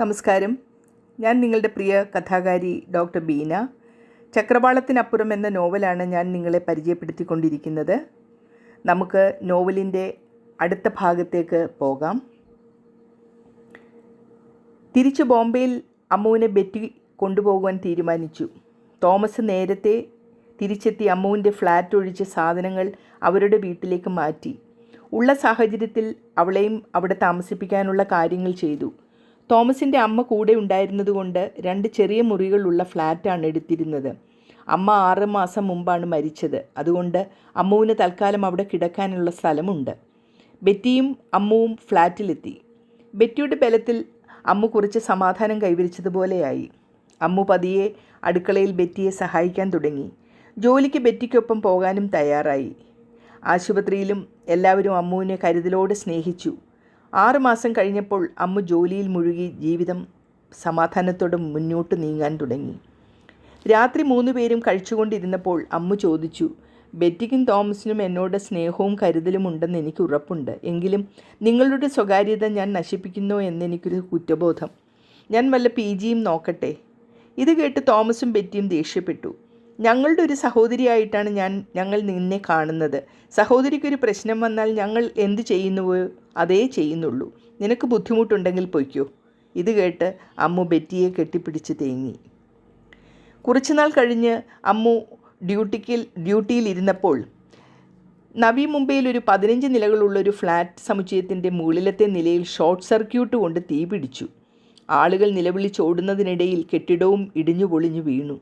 നമസ്കാരം. ഞാൻ നിങ്ങളുടെ പ്രിയ കഥാകാരി ഡോക്ടർ ബീന. ചക്രവാളത്തിനപ്പുറം എന്ന നോവലാണ് ഞാൻ നിങ്ങളെ പരിചയപ്പെടുത്തിക്കൊണ്ടിരിക്കുന്നത്. നമുക്ക് നോവലിന്റെ അടുത്ത ഭാഗത്തേക്ക് പോകാം. തിരിച്ചു ബോംബെയിൽ അമ്മുവിനെ ബെറ്റി കൊണ്ടുപോകുവാൻ തീരുമാനിച്ചു. തോമസ് നേരത്തെ തിരിച്ചെത്തി അമ്മുവിന്റെ ഫ്ലാറ്റ് ഒഴിച്ച് സാധനങ്ങൾ അവരുടെ വീട്ടിലേക്ക് മാറ്റി. ഉള്ള സാഹചര്യത്തിൽ അവളെയും അവിടെ താമസിപ്പിക്കാനുള്ള കാര്യങ്ങൾ ചെയ്തു. തോമസിന്റെ അമ്മ കൂടെ ഉണ്ടായിരുന്നതുകൊണ്ട് രണ്ട് ചെറിയ മുറികളുള്ള ഫ്ലാറ്റാണ് എടുത്തിരുന്നത്. അമ്മ ആറ് മാസം മുമ്പാണ് മരിച്ചത്. അതുകൊണ്ട് അമ്മുവിന് തൽക്കാലം അവിടെ കിടക്കാനുള്ള സ്ഥലമുണ്ട്. ബെറ്റിയും അമ്മുവും ഫ്ലാറ്റിലെത്തി. ബെറ്റിയുടെ ബലത്തിൽ അമ്മു കുറച്ച് സമാധാനം കൈവരിച്ചതുപോലെയായി. അമ്മു പതിയെ അടുക്കളയിൽ ബെറ്റിയെ സഹായിക്കാൻ തുടങ്ങി. ജോലിക്ക് ബെറ്റിക്കൊപ്പം പോകാനും തയ്യാറായി. ആശുപത്രിയിലും എല്ലാവരും അമ്മുവിനെ കരുതലോടെ സ്നേഹിച്ചു. ആറുമാസം കഴിഞ്ഞപ്പോൾ അമ്മു ജോലിയിൽ മുഴുകി ജീവിതം സമാധാനത്തോടെ മുന്നോട്ട് നീങ്ങാൻ തുടങ്ങി. രാത്രി മൂന്ന് പേരും കഴിച്ചുകൊണ്ടിരുന്നപ്പോൾ അമ്മു ചോദിച്ചു ബെറ്റിക്കും തോമസിനും എന്നോട് സ്നേഹവും കരുതലും ഉണ്ടെന്ന് എനിക്ക് ഉറപ്പുണ്ട്. എങ്കിലും നിങ്ങളുടെ സ്വകാര്യത ഞാൻ നശിപ്പിക്കുന്നോ എന്നെനിക്കൊരു കുറ്റബോധം. ഞാൻ വല്ല പി ജിയും നോക്കട്ടെ? ഇത് കേട്ട് തോമസും ബെറ്റിയും ദേഷ്യപ്പെട്ടു. ഞങ്ങളുടെ ഒരു സഹോദരിയായിട്ടാണ് ഞാൻ ഞങ്ങൾ നിന്നെ കാണുന്നത്. സഹോദരിക്കൊരു പ്രശ്നം വന്നാൽ ഞങ്ങൾ എന്ത് ചെയ്യുന്നുവോ അതേ ചെയ്യുന്നുള്ളൂ. നിനക്ക് ബുദ്ധിമുട്ടുണ്ടെങ്കിൽ പൊയ്ക്കോ. ഇത് കേട്ട് അമ്മു ബെറ്റിയെ കെട്ടിപ്പിടിച്ച് തേങ്ങി. കുറച്ചുനാൾ കഴിഞ്ഞ് അമ്മു ഡ്യൂട്ടിക്കിൽ ഡ്യൂട്ടിയിലിരുന്നപ്പോൾ നവി മുംബൈയിൽ ഒരു പതിനഞ്ച് നിലകളുള്ള ഒരു ഫ്ലാറ്റ് സമുച്ചയത്തിന്റെ മുകളിലത്തെ നിലയിൽ ഷോർട്ട് സർക്യൂട്ട് കൊണ്ട് തീ പിടിച്ചു ആളുകൾ നിലവിളിച്ചോടുന്നതിനിടയിൽ കെട്ടിടവും ഇടിഞ്ഞു പൊളിഞ്ഞു വീണു.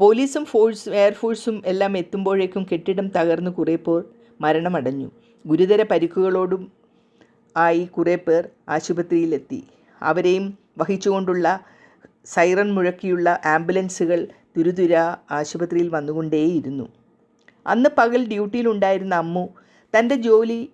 പോലീസും ഫോഴ്സ് എയർഫോഴ്സും എല്ലാം എത്തുമ്പോഴേക്കും കെട്ടിടം തകർന്ന് കുറേ പേർ മരണമടഞ്ഞു. ഗുരുതര പരിക്കുകളോടും ആയി കുറേ പേർ ആശുപത്രിയിലെത്തി. അവരെയും വഹിച്ചുകൊണ്ടുള്ള സൈറൺ മുഴക്കിയുള്ള ആംബുലൻസുകൾ തുരുതുര ആശുപത്രിയിൽ വന്നുകൊണ്ടേയിരുന്നു. അന്ന് പകൽ ഡ്യൂട്ടിയിലുണ്ടായിരുന്ന അമ്മു തന്റെ ജോലി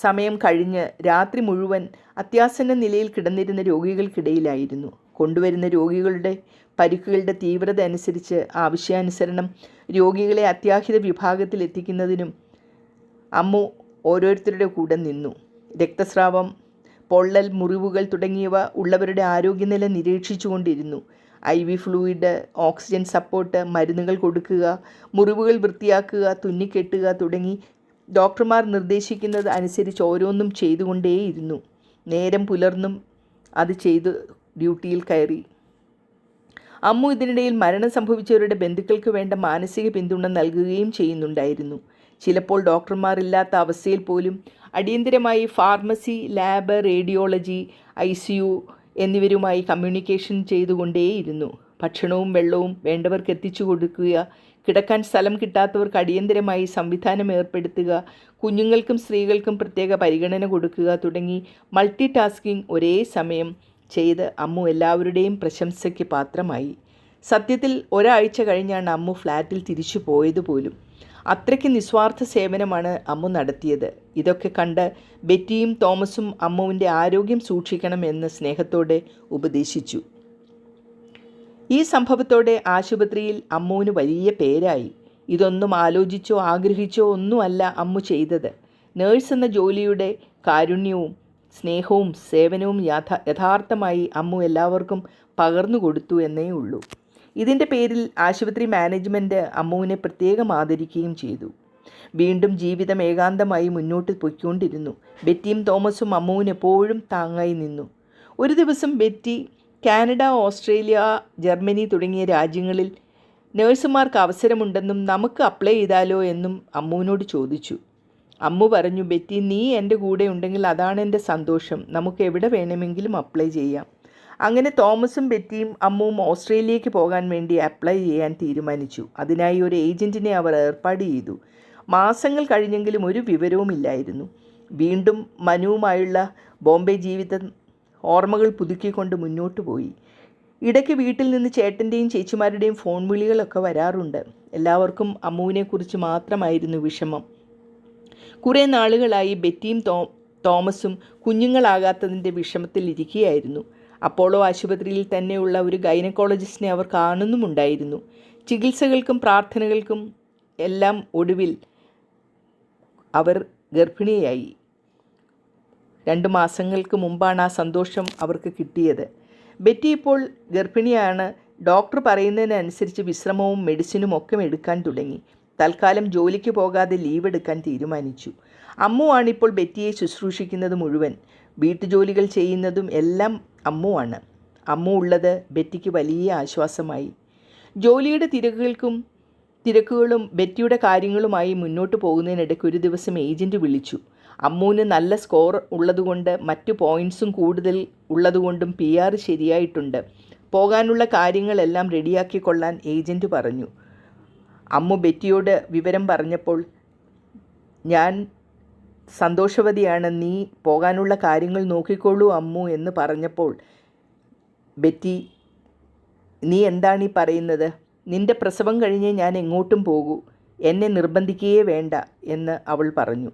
സമയം കഴിഞ്ഞ് രാത്രി മുഴുവൻ അത്യാസന്ന നിലയിൽ കിടന്നിരുന്ന രോഗികൾക്കിടയിലായിരുന്നു. കൊണ്ടുവരുന്ന രോഗികളുടെ പരിക്കുകളുടെ തീവ്രത അനുസരിച്ച് ആവശ്യാനുസരണം രോഗികളെ അത്യാഹിത വിഭാഗത്തിൽ എത്തിക്കുന്നതിനും അമ്മു ഓരോരുത്തരുടെ കൂടെ നിന്നു. രക്തസ്രാവം പൊള്ളൽ മുറിവുകൾ തുടങ്ങിയവ ഉള്ളവരുടെ ആരോഗ്യനില നിരീക്ഷിച്ചുകൊണ്ടിരുന്നു. I V fluid oxygen support മരുന്നുകൾ കൊടുക്കുക മുറിവുകൾ വൃത്തിയാക്കുക തുന്നിക്കെട്ടുക തുടങ്ങി ഡോക്ടർമാർ നിർദ്ദേശിക്കുന്നത് അനുസരിച്ച് ഓരോന്നും ചെയ്തുകൊണ്ടേയിരുന്നു. നേരം പുലർന്നും അത് ചെയ്ത് ഡ്യൂട്ടിയിൽ കയറി. അമ്മു ഇതിനിടയിൽ മരണം സംഭവിച്ചവരുടെ ബന്ധുക്കൾക്ക് വേണ്ട മാനസിക പിന്തുണ നൽകുകയും ചെയ്യുന്നുണ്ടായിരുന്നു. ചിലപ്പോൾ ഡോക്ടർമാരില്ലാത്ത അവസ്ഥയിൽ പോലും അടിയന്തിരമായി ഫാർമസി ലാബ് റേഡിയോളജി ഐ എന്നിവരുമായി കമ്മ്യൂണിക്കേഷൻ ചെയ്തുകൊണ്ടേയിരുന്നു. ഭക്ഷണവും വെള്ളവും വേണ്ടവർക്ക് എത്തിച്ചു കൊടുക്കുക കിടക്കാൻ സ്ഥലം കിട്ടാത്തവർക്ക് അടിയന്തിരമായി സംവിധാനം ഏർപ്പെടുത്തുക കുഞ്ഞുങ്ങൾക്കും സ്ത്രീകൾക്കും പ്രത്യേക പരിഗണന കൊടുക്കുക തുടങ്ങി മൾട്ടി ടാസ്കിംഗ് ഒരേ സമയം ചെയ്ത് അമ്മു എല്ലാവരുടെയും പ്രശംസയ്ക്ക് പാത്രമായി. സത്യത്തിൽ ഒരാഴ്ച കഴിഞ്ഞാണ് അമ്മു ഫ്ലാറ്റിൽ തിരിച്ചു പോയത് പോലും. അത്രയ്ക്ക് നിസ്വാർത്ഥ സേവനമാണ് അമ്മു നടത്തിയത്. ഇതൊക്കെ കണ്ട് ബെറ്റിയും തോമസും അമ്മുവിന്റെ ആരോഗ്യം സൂക്ഷിക്കണമെന്ന് സ്നേഹത്തോടെ ഉപദേശിച്ചു. ഈ സംഭവത്തോടെ ആശുപത്രിയിൽ അമ്മുവിന് വലിയ പേരായി. ഇതൊന്നും ആലോചിച്ചോ ആഗ്രഹിച്ചോ ഒന്നുമല്ല അമ്മു ചെയ്തത്. നേഴ്സ് എന്ന ജോലിയുടെ കാരുണ്യവും സ്നേഹവും സേവനവും യഥാ യഥാർത്ഥമായി അമ്മു എല്ലാവർക്കും പകർന്നു കൊടുത്തു എന്നേ ഉള്ളൂ. ഇതിന്റെ പേരിൽ ആശുപത്രി മാനേജ്മെന്റ് അമ്മുവിനെ പ്രത്യേകം ആദരിക്കുകയും ചെയ്തു. വീണ്ടും ജീവിതം ഏകാന്തമായി മുന്നോട്ട് പൊയ്ക്കൊണ്ടിരുന്നു. ബെറ്റിയും തോമസും അമ്മുവിന് എപ്പോഴും താങ്ങായി നിന്നു. ഒരു ദിവസം ബെറ്റി കാനഡ ഓസ്ട്രേലിയ ജർമ്മനി തുടങ്ങിയ രാജ്യങ്ങളിൽ നഴ്സുമാർക്ക് അവസരമുണ്ടെന്നും നമുക്ക് അപ്ലൈ ചെയ്താലോ എന്നും അമ്മുവിനോട് ചോദിച്ചു. അമ്മു പറഞ്ഞു ബെറ്റി നീ എന്റെ കൂടെ ഉണ്ടെങ്കിൽ അതാണ് എന്റെ സന്തോഷം. നമുക്ക് എവിടെ വേണമെങ്കിലും അപ്ലൈ ചെയ്യാം. അങ്ങനെ തോമസും ബെറ്റിയും അമ്മുവും ഓസ്ട്രേലിയയ്ക്ക് പോകാൻ വേണ്ടി അപ്ലൈ ചെയ്യാൻ തീരുമാനിച്ചു. അതിനായി ഒരു ഏജന്റിനെ അവർ ഏർപ്പാട് ചെയ്തു. മാസങ്ങൾ കഴിഞ്ഞെങ്കിലും ഒരു വിവരവുമില്ലായിരുന്നു വീണ്ടും മനുവുമായുള്ള ബോംബെ ജീവിതം ഓർമ്മകൾ പുതുക്കിക്കൊണ്ട് മുന്നോട്ട് പോയി. ഇടയ്ക്ക് വീട്ടിൽ നിന്ന് ചേട്ടന്റെയും ചേച്ചിമാരുടെയും ഫോൺ വിളികളൊക്കെ വരാറുണ്ട്. എല്ലാവർക്കും അമ്മുവിനെക്കുറിച്ച് മാത്രമായിരുന്നു വിഷമം. കുറേ നാളുകളായി ബെറ്റിയും തോ തോമസും കുഞ്ഞുങ്ങളാകാത്തതിന്റെ വിഷമത്തിൽ ഇരിക്കുകയായിരുന്നു. അപ്പോളോ ആശുപത്രിയിൽ തന്നെയുള്ള ഒരു ഗൈനക്കോളജിസ്റ്റിനെ അവർ കാണുന്നുമുണ്ടായിരുന്നു. ചികിത്സകൾക്കും പ്രാർത്ഥനകൾക്കും എല്ലാം ഒടുവിൽ അവർ ഗർഭിണിയായി. രണ്ട് മാസങ്ങൾക്ക് മുമ്പാണ് ആ സന്തോഷം അവർക്ക് കിട്ടിയത്. ബെറ്റി ഇപ്പോൾ ഗർഭിണിയാണ്. ഡോക്ടർ പറയുന്നതിനനുസരിച്ച് വിശ്രമവും മെഡിസിനും ഒക്കെ എടുക്കാൻ തുടങ്ങി. തൽക്കാലം ജോലിക്ക് പോകാതെ ലീവ് എടുക്കാൻ തീരുമാനിച്ചു. അമ്മുവാണ് ഇപ്പോൾ ബെറ്റിയെ ശുശ്രൂഷിക്കുന്നത് മുഴുവൻ. വീട്ടുജോലികൾ ചെയ്യുന്നതും എല്ലാം അമ്മുവാണ്. അമ്മു ഉള്ളത് ബെറ്റിക്ക് വലിയ ആശ്വാസമായി. ജോലിയുടെ തിരക്കുകൾക്കും തിരക്കുകളും ബെറ്റിയുടെ കാര്യങ്ങളുമായി മുന്നോട്ട് പോകുന്നതിനിടയ്ക്ക് ഒരു ദിവസം ഏജന്റ് വിളിച്ചു. അമ്മുവിന് നല്ല സ്കോർ ഉള്ളതുകൊണ്ട് മറ്റു പോയിൻസും കൂടുതൽ ഉള്ളതുകൊണ്ടും പി ആർ ശരിയായിട്ടുണ്ട്. പോകാനുള്ള കാര്യങ്ങളെല്ലാം റെഡിയാക്കിക്കൊള്ളാൻ ഏജന്റ് പറഞ്ഞു. അമ്മു ബെറ്റിയോട് വിവരം പറഞ്ഞപ്പോൾ ഞാൻ സന്തോഷവതിയാണ് നീ പോകാനുള്ള കാര്യങ്ങൾ നോക്കിക്കോളൂ അമ്മു എന്ന് പറഞ്ഞപ്പോൾ ബെറ്റി നീ എന്താണ് ഈ പറയുന്നത്? നിന്റെ പ്രസവം കഴിഞ്ഞ് ഞാൻ എങ്ങോട്ടും പോകൂ. എന്നെ നിർബന്ധിക്കുകയേ വേണ്ട എന്ന് അവൾ പറഞ്ഞു.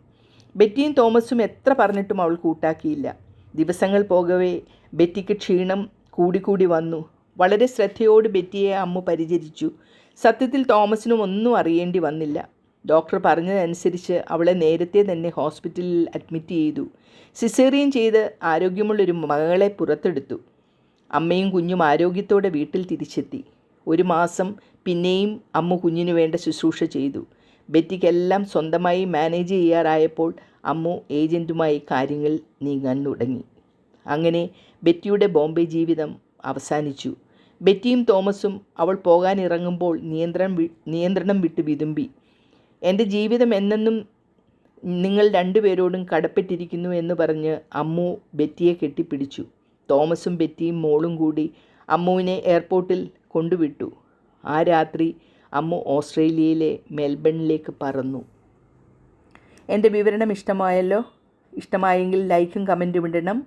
ബെറ്റിയും തോമസും എത്ര പറഞ്ഞിട്ടും അവൾ കൂട്ടാക്കിയില്ല. ദിവസങ്ങൾ പോകവേ ബെറ്റിക്ക് ക്ഷീണം കൂടിക്കൂടി വന്നു. വളരെ ശ്രദ്ധയോട് ബെറ്റിയെ അമ്മ പരിചരിച്ചു. സത്യത്തിൽ തോമസിനും ഒന്നും അറിയേണ്ടി വന്നില്ല. ഡോക്ടർ പറഞ്ഞതനുസരിച്ച് അവളെ നേരത്തെ തന്നെ ഹോസ്പിറ്റലിൽ അഡ്മിറ്റ് ചെയ്തു. സിസേറിയൻ ചെയ്ത് ആരോഗ്യമുള്ളൊരു മകളെ പുറത്തെടുത്തു. അമ്മയും കുഞ്ഞും ആരോഗ്യത്തോടെ വീട്ടിൽ തിരിച്ചെത്തി. ഒരു മാസം പിന്നെയും അമ്മ കുഞ്ഞിനു വേണ്ട ശുശ്രൂഷ ചെയ്തു. ബെറ്റിക്കെല്ലാം സ്വന്തമായി മാനേജ് ചെയ്യാറായപ്പോൾ അമ്മു ഏജന്റുമായി കാര്യങ്ങൾ നീങ്ങാൻ തുടങ്ങി. അങ്ങനെ ബെറ്റിയുടെ ബോംബെ ജീവിതം അവസാനിച്ചു. ബെറ്റിയും തോമസും അവൾ പോകാനിറങ്ങുമ്പോൾ നിയന്ത്രണം നിയന്ത്രണം വിട്ട് വിതുമ്പി. എന്റെ ജീവിതം എന്നെന്നും നിങ്ങൾ രണ്ടുപേരോടും കടപ്പെട്ടിരിക്കുന്നു എന്ന് പറഞ്ഞ് അമ്മു ബെറ്റിയെ കെട്ടിപ്പിടിച്ചു. തോമസും ബെറ്റിയും മോളും കൂടി അമ്മുവിനെ എയർപോർട്ടിൽ കൊണ്ടുവിട്ടു. ആ രാത്രി അമ്മു ഓസ്ട്രേലിയയിലെ മെൽബണിലേക്ക് പറന്നു. എന്റെ വിവരണം ഇഷ്ടമായല്ലോ? ഇഷ്ടമായെങ്കിൽ ലൈക്കും കമന്റും ഇടണം.